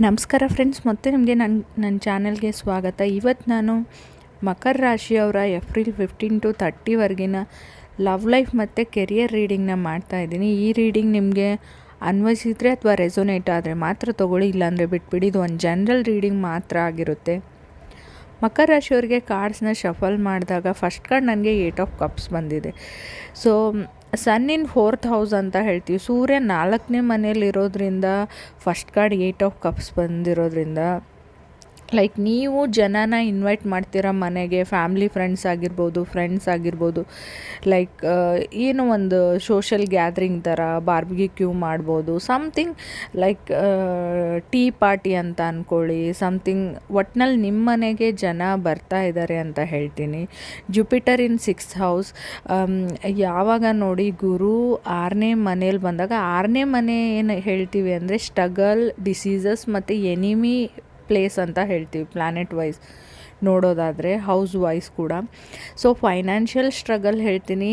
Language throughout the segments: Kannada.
ನಮಸ್ಕಾರ ಫ್ರೆಂಡ್ಸ್ ಮತ್ತೆ ನಿಮಗೆ ನನ್ನ ನನ್ನ ಚಾನಲ್ಗೆ ಸ್ವಾಗತ. ಇವತ್ತು ನಾನು ಮಕರ ರಾಶಿಯವರ ಏಪ್ರಿಲ್ ಫಿಫ್ಟೀನ್ ಟು ತರ್ಟಿವರೆಗಿನ ಲವ್ ಲೈಫ್ ಮತ್ತು ಕೆರಿಯರ್ ರೀಡಿಂಗ್ನ ಮಾಡ್ತಾ ಇದ್ದೀನಿ. ಈ ರೀಡಿಂಗ್ ನಿಮಗೆ ಅನ್ವಯಿಸಿದರೆ ಅಥವಾ ರೆಸೊನೇಟ್ ಆದರೆ ಮಾತ್ರ ತೊಗೊಳ್ಳಿ, ಇಲ್ಲಾಂದರೆ ಬಿಟ್ಬಿಡಿ. ಇದು ಒಂದು ಜನರಲ್ ರೀಡಿಂಗ್ ಮಾತ್ರ ಆಗಿರುತ್ತೆ. ಮಕರ ರಾಶಿಯವರಿಗೆ ಕಾರ್ಡ್ಸ್ನ ಶಫಲ್ ಮಾಡಿದಾಗ ಫಸ್ಟ್ ಕಾರ್ಡ್ ನನಗೆ ಏಟ್ ಆಫ್ ಕಪ್ಸ್ ಬಂದಿದೆ. So sun in fourth house ಅಂತ ಹೇಳ್ತೀವಿ. ಸೂರ್ಯ ನಾಲ್ಕನೇ ಮನೇಲಿರೋದ್ರಿಂದ first card eight of cups ಬಂದಿರೋದ್ರಿಂದ ಲೈಕ್ ನೀವು ಜನನ ಇನ್ವೈಟ್ ಮಾಡ್ತೀರ ಮನೆಗೆ? ಫ್ಯಾಮ್ಲಿ ಫ್ರೆಂಡ್ಸ್ ಆಗಿರ್ಬೋದು ಫ್ರೆಂಡ್ಸ್ ಆಗಿರ್ಬೋದು. ಲೈಕ್ ಏನೋ ಒಂದು ಸೋಷಲ್ ಗ್ಯಾದ್ರಿಂಗ್ ಥರ ಬಾರ್ಬಿಗೆ ಕ್ಯೂ ಮಾಡ್ಬೋದು ಸಮಥಿಂಗ್ ಲೈಕ್ ಟೀ ಪಾರ್ಟಿ ಅಂತ ಅಂದ್ಕೊಳ್ಳಿ ಸಮಥಿಂಗ್ ಒಟ್ನಲ್ಲಿ ನಿಮ್ಮ ಮನೆಗೆ ಜನ ಬರ್ತಾ ಇದ್ದಾರೆ ಅಂತ ಹೇಳ್ತೀನಿ. ಜುಪಿಟರ್ ಇನ್ ಸಿಕ್ಸ್ ಹೌಸ್ ಯಾವಾಗ ನೋಡಿ ಗುರು ಆರನೇ ಮನೇಲಿ ಬಂದಾಗ, ಆರನೇ ಮನೆ ಏನು ಹೇಳ್ತೀವಿ ಅಂದರೆ ಸ್ಟ್ರಗಲ್ ಡಿಸೀಸಸ್ ಮತ್ತು ಎನಿಮಿ ಪ್ಲೇಸ್ ಅಂತ ಹೇಳ್ತೀವಿ ಪ್ಲ್ಯಾನೆಟ್ ವೈಸ್ ನೋಡೋದಾದರೆ ಹೌಸ್ ವೈಸ್ ಕೂಡ. ಸೊ ಫೈನಾನ್ಷಿಯಲ್ ಸ್ಟ್ರಗಲ್ ಹೇಳ್ತೀನಿ.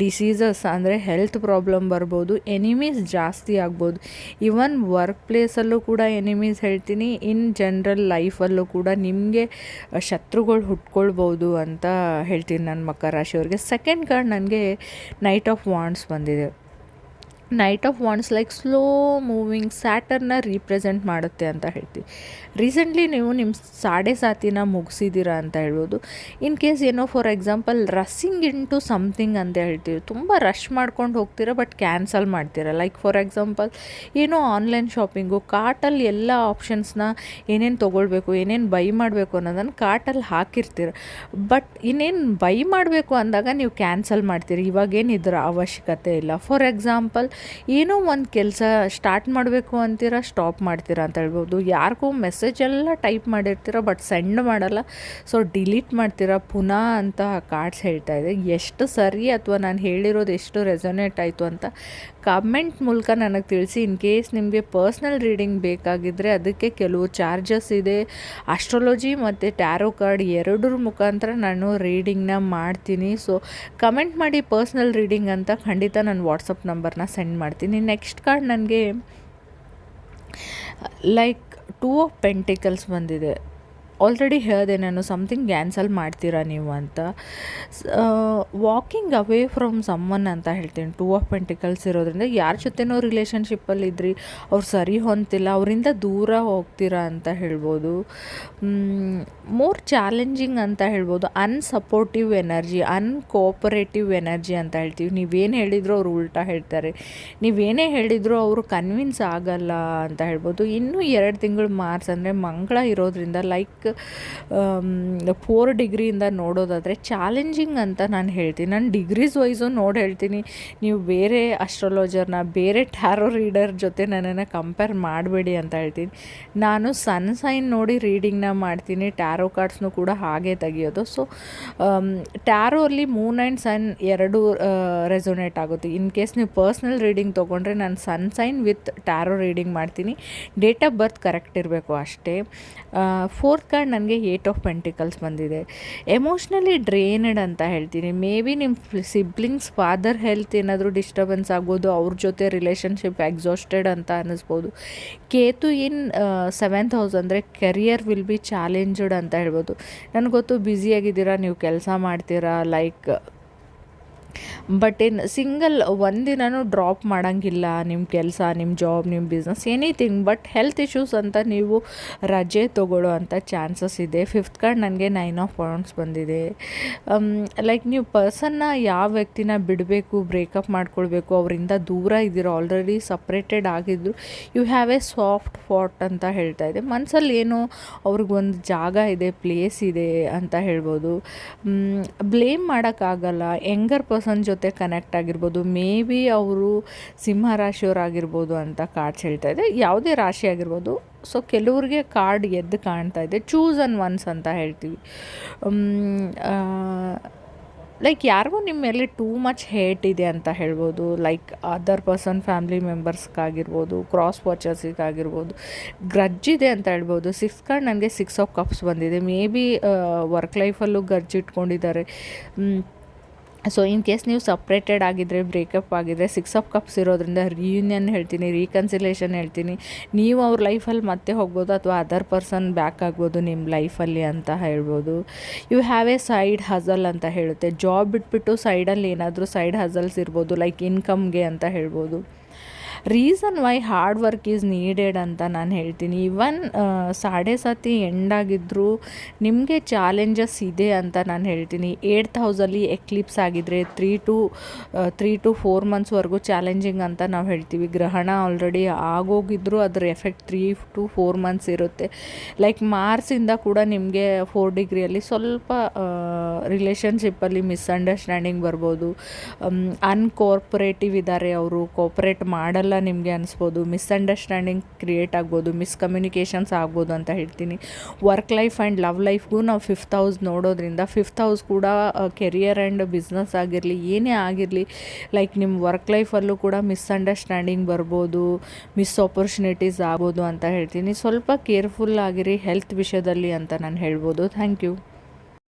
ಡಿಸೀಸಸ್ ಅಂದರೆ ಹೆಲ್ತ್ ಪ್ರಾಬ್ಲಮ್ ಬರ್ಬೋದು ಎನಿಮೀಸ್ ಜಾಸ್ತಿ ಆಗ್ಬೋದು. ಈವನ್ ವರ್ಕ್ ಪ್ಲೇಸಲ್ಲೂ ಕೂಡ ಎನಿಮೀಸ್ ಹೇಳ್ತೀನಿ. ಇನ್ ಜನರಲ್ ಲೈಫಲ್ಲೂ ಕೂಡ ನಿಮಗೆ ಶತ್ರುಗಳು ಹುಟ್ಕೊಳ್ಬೋದು ಅಂತ ಹೇಳ್ತೀನಿ ನನ್ನ ಮಕರ ರಾಶಿಯವ್ರಿಗೆ. ಸೆಕೆಂಡ್ ಕಾರ್ಡ್ ನನಗೆ ನೈಟ್ ಆಫ್ ವಾಂಡ್ಸ್ ಬಂದಿದೆ. Knight of wands like slow moving ಸ್ಯಾಟರ್ನ represent ಮಾಡುತ್ತೆ ಅಂತ ಹೇಳ್ತೀವಿ. ರೀಸೆಂಟ್ಲಿ ನೀವು ನಿಮ್ಮ ಸಾಡೆ ಸಾತಿನ ಮುಗಿಸಿದ್ದೀರಾ ಅಂತ ಹೇಳ್ಬೋದು. ಇನ್ ಕೇಸ್ ಏನೋ for example rushing into something ಅಂತ ಹೇಳ್ತೀವಿ. ತುಂಬ ರಶ್ ಮಾಡ್ಕೊಂಡು ಹೋಗ್ತೀರಾ ಬಟ್ ಕ್ಯಾನ್ಸಲ್ ಮಾಡ್ತೀರಾ? ಲೈಕ್ ಫಾರ್ ಎಕ್ಸಾಂಪಲ್ ಏನೋ ಆನ್ಲೈನ್ ಶಾಪಿಂಗು ಕಾರ್ಟಲ್ಲಿ ಎಲ್ಲ ಆಪ್ಷನ್ಸ್ನ ಏನೇನು ತೊಗೊಳ್ಬೇಕು, ಏನೇನು ಬೈ ಮಾಡಬೇಕು ಅನ್ನೋದನ್ನು ಕಾರ್ಟಲ್ಲಿ ಹಾಕಿರ್ತೀರ. ಬಟ್ ಇನ್ನೇನು ಬೈ ಮಾಡಬೇಕು ಅಂದಾಗ ನೀವು ಕ್ಯಾನ್ಸಲ್ ಮಾಡ್ತೀರಿ. ಇವಾಗೇನು ಇದರ ಅವಶ್ಯಕತೆ ಇಲ್ಲ. ಫಾರ್ ಎಕ್ಸಾಂಪಲ್ ಏನೋ ಒಂದು ಕೆಲಸ ಸ್ಟಾರ್ಟ್ ಮಾಡಬೇಕು ಅಂತೀರ ಸ್ಟಾಪ್ ಮಾಡ್ತೀರಾ ಅಂತ ಹೇಳ್ಬೋದು. ಯಾರಿಗೂ ಮೆಸೇಜ್ ಎಲ್ಲ ಟೈಪ್ ಮಾಡಿರ್ತೀರ ಬಟ್ ಸೆಂಡ್ ಮಾಡಲ್ಲ. ಸೊ ಡಿಲೀಟ್ ಮಾಡ್ತೀರಾ, ಪುನಃ ಅಂತ ಕಾರ್ಡ್ಸ್ ಹೇಳ್ತಾ ಇದೆ. ಎಷ್ಟು ಸರಿ ಅಥವಾ ನಾನು ಹೇಳಿರೋದು ಎಷ್ಟು ರೆಸೊನೇಟ್ ಆಯಿತು ಅಂತ ಕಮೆಂಟ್ ಮೂಲಕ ನನಗೆ ತಿಳಿಸಿ. ಇನ್ ಕೇಸ್ ನಿಮಗೆ ಪರ್ಸ್ನಲ್ ರೀಡಿಂಗ್ ಬೇಕಾಗಿದ್ದರೆ ಅದಕ್ಕೆ ಕೆಲವು ಚಾರ್ಜಸ್ ಇದೆ. ಅಸ್ಟ್ರಾಲಜಿ ಮತ್ತು ಟ್ಯಾರೋ ಕಾರ್ಡ್ ಎರಡರ ಮುಖಾಂತರ ನಾನು ರೀಡಿಂಗ್ನ ಮಾಡ್ತೀನಿ. ಸೊ ಕಮೆಂಟ್ ಮಾಡಿ ಪರ್ಸ್ನಲ್ ರೀಡಿಂಗ್ ಅಂತ ಖಂಡಿತ ನಾನು ವಾಟ್ಸಪ್ ನಂಬರ್ನ ಸೆಂಡ್ ಮಾಡ್ತೀನಿ. ನೆಕ್ಸ್ಟ್ ಕಾರ್ಡ್ ನನಗೆ ಲೈಕ್ ಟೂ ಆಫ್ ಪೆಂಟಿಕಲ್ಸ್ ಬಂದಿದೆ. ಆಲ್ರೆಡಿ ಹೇಳಿದೆ ನಾನು ಸಮಥಿಂಗ್ ಕ್ಯಾನ್ಸಲ್ ಮಾಡ್ತೀರಾ ನೀವು ಅಂತ. ವಾಕಿಂಗ್ ಅವೇ ಫ್ರಮ್ ಸಮ್ಮನ್ ಅಂತ ಹೇಳ್ತೀನಿ. ಟೂ ಆಫ್ ಪೆಂಟಿಕಲ್ಸ್ ಇರೋದ್ರಿಂದ ಯಾರ ಜೊತೆನೋ ರಿಲೇಷನ್ಶಿಪ್ಪಲ್ಲಿ ಇದ್ರಿ, ಅವ್ರು ಸರಿ ಹೊಂತಿಲ್ಲ ಅವರಿಂದ ದೂರ ಹೋಗ್ತೀರಾ ಅಂತ ಹೇಳ್ಬೋದು. ಮೋರ್ ಚಾಲೆಂಜಿಂಗ್ ಅಂತ ಹೇಳ್ಬೋದು. ಅನ್ಸಪೋರ್ಟಿವ್ ಎನರ್ಜಿ ಅನ್ಕೋಪರೇಟಿವ್ ಎನರ್ಜಿ ಅಂತ ಹೇಳ್ತೀವಿ. ನೀವೇನು ಹೇಳಿದ್ರು ಅವ್ರು ಉಲ್ಟಾ ಹೇಳ್ತಾರೆ. ನೀವೇನೇ ಹೇಳಿದ್ರು ಅವರು ಕನ್ವಿನ್ಸ್ ಆಗಲ್ಲ ಅಂತ ಹೇಳ್ಬೋದು. ಇನ್ನೂ ಎರಡು ತಿಂಗಳು ಮಾರ್ಚ್ ಅಂದರೆ ಮಂಗಳ ಇರೋದ್ರಿಂದ ಲೈಕ್ ಫೋರ್ ಡಿಗ್ರಿಯಿಂದ ನೋಡೋದಾದರೆ ಚಾಲೆಂಜಿಂಗ್ ಅಂತ ನಾನು ಹೇಳ್ತೀನಿ. ನಾನು ಡಿಗ್ರೀಸ್ ವೈಸು ನೋಡಿ ಹೇಳ್ತೀನಿ. ನೀವು ಬೇರೆ ಅಸ್ಟ್ರಾಲಜರ್ನ ಬೇರೆ ಟ್ಯಾರೋ ರೀಡರ್ ಜೊತೆ ನನ್ನನ್ನು ಕಂಪೇರ್ ಮಾಡಬೇಡಿ ಅಂತ ಹೇಳ್ತೀನಿ. ನಾನು ಸನ್ ಸೈನ್ ನೋಡಿ ರೀಡಿಂಗ್ನ ಮಾಡ್ತೀನಿ ಟ್ಯಾರೋ ಕಾರ್ಡ್ಸ್ನು ಕೂಡ ಹಾಗೆ ತೆಗಿಯೋದು. ಸೊ ಟ್ಯಾರೋ ಅಲ್ಲಿ ಮೂನ್ ಆ್ಯಂಡ್ ಸನ್ ಎರಡು ರೆಸೊನೇಟ್ ಆಗುತ್ತೆ. ಇನ್ ಕೇಸ್ ನೀವು ಪರ್ಸ್ನಲ್ ರೀಡಿಂಗ್ ತೊಗೊಂಡ್ರೆ ನಾನು sun sign with tarot reading ಮಾಡ್ತೀನಿ. ಡೇಟ್ ಆಫ್ ಬರ್ತ್ ಕರೆಕ್ಟ್ ಇರಬೇಕು ಅಷ್ಟೇ. ಫೋರ್ತ್ ಕಾರ್ಡ್ ನನಗೆ ಏಟ್ ಆಫ್ ಪೆಂಟಿಕಲ್ಸ್ ಬಂದಿದೆ. ಎಮೋಷ್ನಲಿ ಡ್ರೇನಡ್ ಅಂತ ಹೇಳ್ತೀನಿ. ಮೇ ಬಿ ನಿಮ್ಮ ಸಿಬ್ಲಿಂಗ್ಸ್ ಫಾದರ್ ಹೆಲ್ತ್ ಏನಾದರೂ ಡಿಸ್ಟರ್ಬೆನ್ಸ್ ಆಗ್ಬೋದು ಅವ್ರ ಜೊತೆ ರಿಲೇಷನ್ಶಿಪ್ ಎಕ್ಸಾಸ್ಟೆಡ್ ಅಂತ ಅನ್ನಿಸ್ಬೋದು. ಕೇತು ಇನ್ ಸೆವೆಂತ್ ಹೌಸ್ ಅಂದರೆ ಕೆರಿಯರ್ ವಿಲ್ ಬಿ ಚಾಲೆಂಜ್ಡ್ ಅಂತ ಹೇಳ್ಬೋದು. ನನಗೆ ಗೊತ್ತು ಬ್ಯುಸಿಯಾಗಿದ್ದೀರಾ ನೀವು ಕೆಲಸ ಮಾಡ್ತೀರಾ ಲೈಕ್ ಬಟ್ ಇನ್ ಸಿಂಗಲ್ ಒಂದಿನೂ ಡ್ರಾಪ್ ಮಾಡೋಂಗಿಲ್ಲ ನಿಮ್ಮ ಕೆಲಸ ನಿಮ್ಮ ಜಾಬ್ ನಿಮ್ಮ business anything but health issues ಅಂತ ನೀವು ರಜೆ ತೊಗೊಳ್ಳೋ ಅಂಥ ಚಾನ್ಸಸ್ ಇದೆ. ಫಿಫ್ತ್ ಕಾರ್ಡ್ ನನಗೆ ನೈನ್ ಆಫ್ ಪಾಯಿಂಟ್ಸ್ ಬಂದಿದೆ. ಲೈಕ್ ನೀವು ಪರ್ಸನ್ನ ಯಾವ ವ್ಯಕ್ತಿನ ಬಿಡಬೇಕು ಬ್ರೇಕಪ್ ಮಾಡ್ಕೊಳ್ಬೇಕು, ಅವರಿಂದ ದೂರ ಇದ್ದೀರೋ ಆಲ್ರೆಡಿ ಸಪ್ರೇಟೆಡ್ ಆಗಿದ್ರು you have a soft spot ಅಂತ ಹೇಳ್ತಾ ಇದೆ. ಮನಸ್ಸಲ್ಲಿ ಏನೋ ಅವ್ರಿಗೊಂದು ಜಾಗ ಇದೆ ಪ್ಲೇಸ್ ಇದೆ ಅಂತ ಹೇಳ್ಬೋದು. ಬ್ಲೇಮ್ ಮಾಡೋಕ್ಕಾಗಲ್ಲ. ಯಂಗರ್ ಪರ್ಸನ್ ಜೊತೆ ಕನೆಕ್ಟ್ ಆಗಿರ್ಬೋದು ಮೇ ಬಿ ಅವರು ಸಿಂಹ ರಾಶಿಯವರಾಗಿರ್ಬೋದು ಅಂತ ಕಾರ್ಡ್ಸ್ ಹೇಳ್ತಾ ಇದೆ. ಯಾವುದೇ ರಾಶಿ ಆಗಿರ್ಬೋದು ಸೊ ಕೆಲವ್ರಿಗೆ ಕಾರ್ಡ್ ಎದ್ದು ಕಾಣ್ತಾ ಇದೆ. ಚೂಸ್ ಅನ್ ಒನ್ಸ್ ಅಂತ ಹೇಳ್ತೀವಿ. ಲೈಕ್ ಯಾರಿಗೂ ನಿಮ್ಮ ಮೇಲೆ ಟೂ ಮಚ್ ಹೇಟ್ ಇದೆ ಅಂತ ಹೇಳ್ಬೋದು. ಲೈಕ್ ಅದರ್ ಪರ್ಸನ್ ಫ್ಯಾಮ್ಲಿ ಮೆಂಬರ್ಸ್ಗಾಗಿರ್ಬೋದು ಕ್ರಾಸ್ ವಾಚರ್ಸಿಗಾಗಿರ್ಬೋದು ಇದೆ ಅಂತ ಹೇಳ್ಬೋದು. ಸಿಕ್ಸ್ ಕಾರ್ಡ್ ನನಗೆ ಸಿಕ್ಸ್ ಆಫ್ ಕಪ್ಸ್ ಬಂದಿದೆ. ಮೇ ಬಿ ವರ್ಕ್ ಲೈಫಲ್ಲೂ ಗರ್ಜ್ ಇಟ್ಕೊಂಡಿದ್ದಾರೆ. ಸೊ ಇನ್ ಕೇಸ್ ನೀವು ಸಪ್ರೇಟೆಡ್ ಆಗಿದ್ದರೆ ಬ್ರೇಕಪ್ ಆಗಿದ್ದರೆ ಸಿಕ್ಸ್ ಆಫ್ ಕಪ್ಸ್ ಇರೋದ್ರಿಂದ ರಿಯೂನಿಯನ್ ಹೇಳ್ತೀನಿ ರೀಕನ್ಸಿಲೇಷನ್ ಹೇಳ್ತೀನಿ. ನೀವು ಅವ್ರ ಲೈಫಲ್ಲಿ ಮತ್ತೆ ಹೋಗ್ಬೋದು ಅಥವಾ ಅದರ್ ಪರ್ಸನ್ ಬ್ಯಾಕ್ ಆಗ್ಬೋದು ನಿಮ್ಮ ಲೈಫಲ್ಲಿ ಅಂತ ಹೇಳ್ಬೋದು. You have a side hustle ಅಂತ ಹೇಳುತ್ತೆ. ಜಾಬ್ ಬಿಟ್ಬಿಟ್ಟು ಸೈಡಲ್ಲಿ ಏನಾದರೂ ಸೈಡ್ ಹಸಲ್ಸ್ ಇರ್ಬೋದು ಲೈಕ್ ಇನ್ಕಮ್ಗೆ ಅಂತ ಹೇಳ್ಬೋದು. Reason why hard work is needed ಅಂತ ನಾನು ಹೇಳ್ತೀನಿ. ಇವನ್ ಸಾಡೆ ಸತಿ ಎಂಡ್ ಆಗಿದ್ದರೂ ನಿಮಗೆ ಚಾಲೆಂಜಸ್ ಇದೆ ಅಂತ ನಾನು ಹೇಳ್ತೀನಿ. ಏಟ್ ಹೌಸಲ್ಲಿ ಎಕ್ಲಿಪ್ಸ್ ಆಗಿದ್ರೆ three to three to four ಮಂತ್ಸ್ವರೆಗೂ challenging ಅಂತ ನಾವು ಹೇಳ್ತೀವಿ. ಗ್ರಹಣ ಆಲ್ರೆಡಿ ಆಗೋಗಿದ್ರು ಅದ್ರ effect three to four months ಇರುತ್ತೆ. ಲೈಕ್ ಮಾರ್ಸಿಂದ ಕೂಡ ನಿಮಗೆ ಫೋರ್ ಡಿಗ್ರಿಯಲ್ಲಿ ಸ್ವಲ್ಪ ರಿಲೇಷನ್ಶಿಪ್ಪಲ್ಲಿ ಮಿಸ್ಅಂಡರ್ಸ್ಟ್ಯಾಂಡಿಂಗ್ ಬರ್ಬೋದು. ಅನ್ಕೋರ್ಪೊರೇಟಿವ್ ಇದ್ದಾರೆ ಅವರು ಕೋಪರೇಟ್ ಮಾಡಲ್ಲ ನಿಮಗೆ ಅನಿಸ್ಬೋದು ಮಿಸ್ಅಂಡರ್ಸ್ಟ್ಯಾಂಡಿಂಗ್ ಕ್ರಿಯೇಟ್ ಆಗ್ಬೋದು ಮಿಸ್ಕಮ್ಯುನಿಕೇಷನ್ಸ್ ಆಗ್ಬೋದು ಅಂತ ಹೇಳ್ತೀನಿ. ವರ್ಕ್ ಲೈಫ್ ಆ್ಯಂಡ್ ಲವ್ ಲೈಫ್ಗೂ ನಾವು ಫಿಫ್ತ್ ಹೌಸ್ ನೋಡೋದ್ರಿಂದ ಫಿಫ್ತ್ ಹೌಸ್ ಕೂಡ ಕೆರಿಯರ್ ಆ್ಯಂಡ್ ಬಿಸ್ನೆಸ್ ಆಗಿರಲಿ, ಏನೇ ಆಗಿರಲಿ ಲೈಕ್ ನಿಮ್ಮ ವರ್ಕ್ ಲೈಫಲ್ಲೂ ಕೂಡ ಮಿಸ್ಅಂಡರ್ಸ್ಟ್ಯಾಂಡಿಂಗ್ ಬರ್ಬೋದು ಮಿಸ್ ಆಪರ್ಚುನಿಟೀಸ್ ಆಗ್ಬೋದು ಅಂತ ಹೇಳ್ತೀನಿ. ಸ್ವಲ್ಪ ಕೇರ್ಫುಲ್ ಆಗಿರಿ ಹೆಲ್ತ್ ವಿಷಯದಲ್ಲಿ ಅಂತ ನಾನು ಹೇಳ್ಬೋದು. Thank you